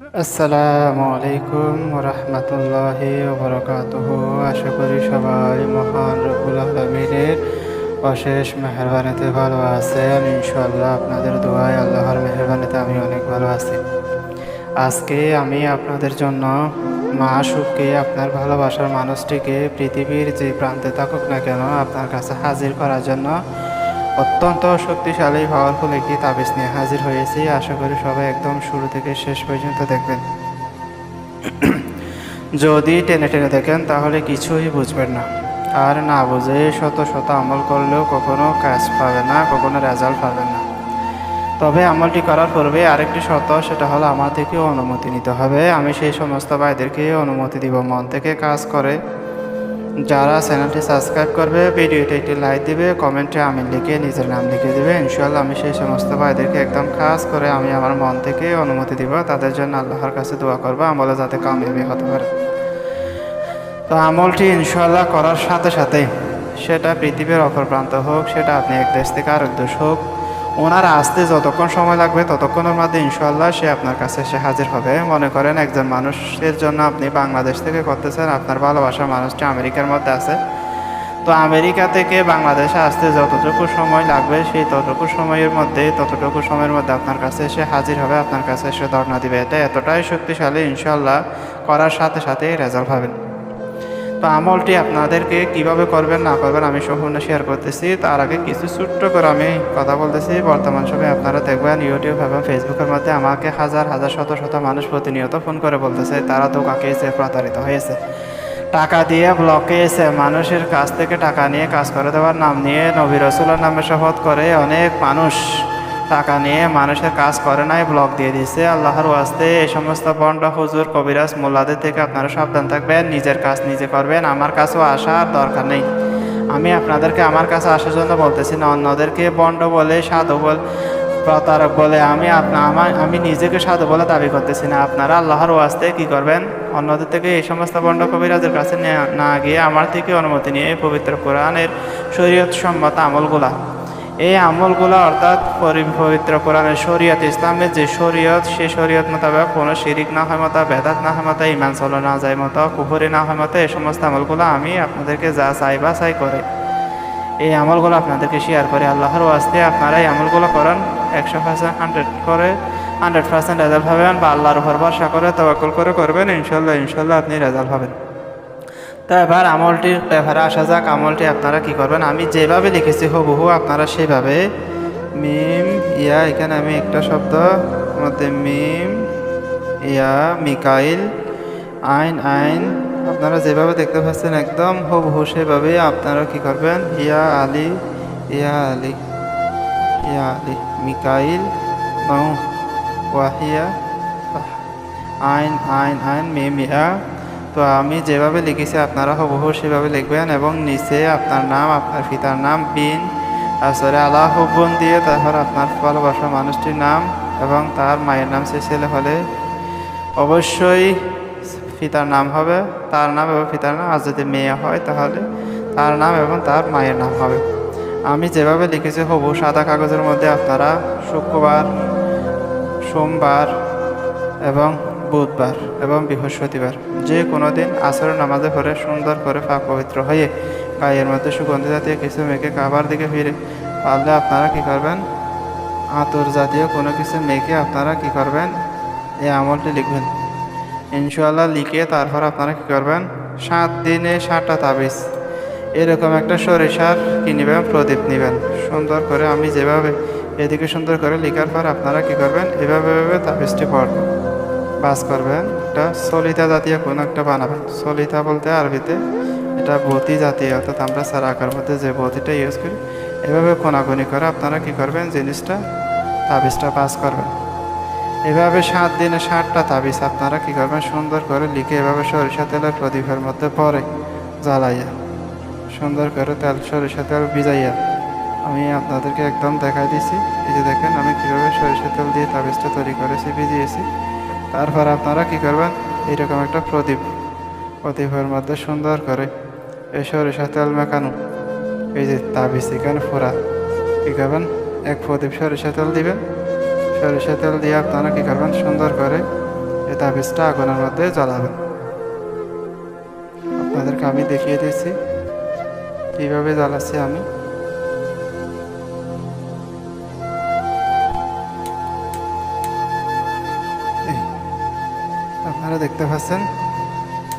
আসসালামু আলাইকুম রহমতুল্লাহি বরকাতুহ আশা করি সবাই মহান রবুল আলমিনের অশেষ মেহরবানিতে ভালো আছেন। ইনশাল্লাহ আপনাদের দোয়ায় আল্লাহর মেহরবানিতে আমি অনেক ভালো আছি। আজকে আমি আপনাদের জন্য মা সুখকে আপনার ভালোবাসার মানুষটিকে, পৃথিবীর যে প্রান্তে থাকুক না কেন, আপনার কাছে হাজির করার জন্য অত্যন্ত শক্তিশালী পাওয়ারফুল একটি তাবিজ নিয়ে হাজির হয়েছি। আশা করি সবাই একদম শুরু থেকে শেষ পর্যন্ত দেখবেন। যদি টেনে টেনে দেখেন, তাহলে কিছুই বুঝবেন না। আর না বুঝে শত শত আমল করলেও কখনো কাজ পাবে না, কখনো রেজাল্ট পাবে না। তবে আমলটি করার পূর্বে আরেকটি শর্ত, সেটা হলো আমার থেকে অনুমতি নিতে হবে। আমি সেই সমস্ত ভাইদেরকে অনুমতি দিব, মন থেকে কাজ করে। যারা চ্যানেলটি সাবস্ক্রাইব করবে ভিডিওটি একটি লাইক দিবে কমেন্টে আমি লিখে নিজের নাম লিখে দেবে। ইনশাল্লাহ আমি সেই সমস্ত ভাইদেরকে একদম খাস করে আমি আমার মন থেকে অনুমতি দিব। তাদের জন্য আল্লাহর কাছে দোয়া করব, আমলে যাতে কামিয়াবি হতে পারে। তো আমলটি ইনশাল্লাহ করার সাথে সাথে সেটা পৃথিবীর অপর প্রান্ত হোক, সেটা আপনি এক দেশ থেকে আরেক দেশ হোক ওনার আসতে যতক্ষণ সময় লাগবে ততক্ষণের মধ্যে ইনশাল্লাহ সে আপনার কাছে এসে হাজির হবে। মনে করেন একজন মানুষের জন্য আপনি বাংলাদেশ থেকে করতেছেন, আপনার ভালোবাসার মানুষটি আমেরিকার মধ্যে আছে। তো আমেরিকা থেকে বাংলাদেশে আসতে যতটুকু সময় লাগবে সেই ততটুকু সময়ের মধ্যে, ততটুকু সময়ের মধ্যে আপনার কাছে এসে হাজির হবে, আপনার কাছে এসে ধর্ণা দিবে। এটা এতটাই শক্তিশালী ইনশাল্লাহ করার সাথে সাথেই রেজাল্ট পাবেন। তো আমলটি আপনাদেরকে কীভাবে করবেন না করবেন আমি সম্পূর্ণ শেয়ার করতেছি। তার আগে কিছু ছোট্ট করে আমি কথা বলতেছি। বর্তমান সময়ে আপনারা দেখবেন ইউটিউব এবং ফেসবুকের মধ্যে আমাকে হাজার হাজার, শত শত মানুষ প্রতিনিয়ত ফোন করে বলতেছে, তারা ধোকাকে এসে প্রতারিত হয়েছে? টাকা দিয়ে ব্লকে এসে মানুষের কাছ থেকে টাকা নিয়ে কাজ করে দেওয়ার নাম নিয়ে নবী রসুলের নামে শপথ করে অনেক মানুষ টাকা নিয়ে মানুষের কাজ করে নাই ব্লক দিয়ে দিচ্ছে আল্লাহর ওয়াস্তে এই সমস্ত বন্ড হুজুর, কবিরাজ, মোল্লাদের থেকে আপনারা সাবধান থাকবেন, নিজের কাজ নিজে করবেন, আমার কাছেও আসার দরকার নেই। আমি আপনাদেরকে আমার কাছে আসার জন্য বলতেছি না, অন্যদেরকে বন্ড বলে, সাধু বল, প্রতারক বলে আমি আপনার আমার, আমি নিজেকে সাধু বলে দাবি করতেছি না। আপনারা আল্লাহর ওয়াস্তে কি করবেন? অন্যদের থেকে এই সমস্ত বন্ড কবিরাজের কাছে না গিয়ে আমার থেকে অনুমতি নিয়ে পবিত্র কোরআনের শরীয়ত সম্মত আমলগুলা এই আমলগুলো অর্থাৎ পবিত্র কোরআনের শরীয়ত ইসলামের যে শরীয়ত, সে শরীয়ত মোতাবেক কোনো শিরিক না হয় মতো, বেদাত না হয় মতো ইমান চলো না যায় মতো, কুফরি না হয় মতো এই সমস্ত আমলগুলো আমি আপনাদেরকে যা চাই বা চাই করে। এই আমলগুলো আপনাদেরকে শেয়ার করে। আল্লাহর ওয়াস্তে আপনারা এই আমলগুলো করেন একশো পার্সেন্ট হান্ড্রেড করে হান্ড্রেড পার্সেন্ট রেজাল্ট পাবেন বা আল্লাহর উপর ভরসা করে তবাকল করে করবেন। ইনশাল্লাহ ইনশাল্লাহ আপনি রেজাল্ট পাবেন। তো এবার আমলটির ব্যাপারে আসা যাক, আমলটি আপনারা কি করবেন? আমি যেভাবে লিখেছি, হুবহু আপনারা সেভাবে মিম, ইয়া, এখানে আমি একটা শব্দ, মধ্যে মিম, ইয়া, মিকাইল, আইন আইন, আপনারা যেভাবে দেখতে পাচ্ছেন একদম হুবহু সেভাবে আপনারা কি করবেন? ইয়া, আলী ইয়া আলী ইয়া, আলী, মিকাইল ওয়াহিয়া আইন আইন আইন, মিম, ইয়া তো আমি যেভাবে লিখেছি, আপনারা হুবহু সেভাবে লিখবেন এবং নিচে আপনার নাম, আপনার পিতার নাম বিন আসরে আল্লাহ হুব্বন দিয়ে তারপর আপনার ভালোবাসা মানুষটির নাম এবং তার মায়ের নাম সে ছেলে হলে অবশ্যই পিতার নাম হবে। তার নাম এবং পিতার নাম আর যদি মেয়ে হয় তাহলে তার নাম এবং তার মায়ের নাম হবে। আমি যেভাবে লিখেছি হবু সাদা কাগজের মধ্যে আপনারা শুক্রবার, সোমবার এবং বুধবার এবং বৃহস্পতিবার। যে কোনো দিন আসরের নামাজে পড়ে সুন্দর করে পা পবিত্র হয়ে গায়ের মধ্যে সুগন্ধি জাতীয় কিছু মেখে কাবার দিকে ফিরে। পারলে আপনারা কি করবেন? আতর জাতীয় কোনো কিছু মেখে আপনারা কি করবেন? এই আমলটি লিখবেন। ইনশাল্লাহ লিখে তারপর আপনারা কি করবেন? সাত দিনে সাতটা তাবিজ। এরকম একটা সরিষার কি নেবেন? প্রদীপ নেবেন। সুন্দর করে আমি যেভাবে এদিকে সুন্দর করে লেখার পর আপনারা কি করবেন? এভাবে এভাবে তাবিজটি পড়বেন। বাস করবেন। একটা সলিতা জাতীয় কোনো একটা বানাবেন সলিতা বলতে আরবিতে এটা বতি জাতীয়, অর্থাৎ আমরা সারা আকার মধ্যে যে বতিটা ইউজ করি, এভাবে কোনাগুনি করে আপনারা কি করবেন? জিনিসটা তাবিজটা পাস করবেন। এভাবে সাত দিনে ষাটটা তাবিজ আপনারা কি করবেন? সুন্দর করে লিখে এভাবে সরিষা তেলের প্রদীপের মধ্যে পরে জ্বালাইয়া, সুন্দর করে তেল, সরিষা তেল ভিজাইয়া, আমি আপনাদেরকে একদম দেখাই দিছি। এই যে দেখেন, আমি কীভাবে সরিষা তেল দিয়ে তাবিজটা তৈরি করেছি, ভিজিয়েছি। তারপর আপনারা কি করবেন? এইরকম একটা প্রদীপ প্রদীপের মধ্যে সুন্দর করে এই সরিষা তেল মেকানো, এই যে তাবিজ এখানে ফোরা কী করবেন? এক প্রদীপ সরিষা তেল দিবেন। সরিষা তেল দিয়ে আপনারা কী করবেন? সুন্দর করে এই তাবিজটা আগুনের মধ্যে জ্বালাবেন। আপনাদেরকে আমি দেখিয়ে দিচ্ছি কীভাবে জ্বালাচ্ছি আমি? আপনারা দেখতে পাচ্ছেন।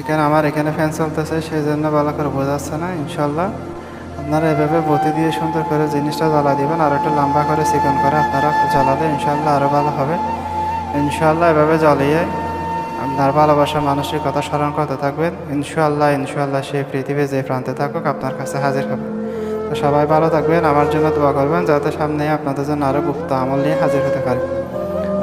এখানে আমার এখানে ফ্যান চলতেছে সেই জন্য ভালো করে বোঝাচ্ছে না ইনশাল্লাহ আপনারা এভাবে বতি দিয়ে সুন্দর করে জিনিসটা জ্বালা দিবেন, আর একটু লম্বা করে চিকন করে আপনারা জ্বালালে ইনশাল্লাহ আরও ভালো হবে। ইনশাল্লাহ এভাবে জ্বালিয়ে আপনার ভালোবাসার মানুষের কথা স্মরণ করতে থাকবেন। ইনশাল্লাহ ইনশাল্লাহ সেই পৃথিবীর যে প্রান্তে থাকুক আপনার কাছে হাজির হবে। তো সবাই ভালো থাকবেন, আমার জন্য দোয়া করবেন, যাতে সামনে আপনাদের জন্য আরও গুপ্ত আমল নিয়ে হাজির হতে পারে।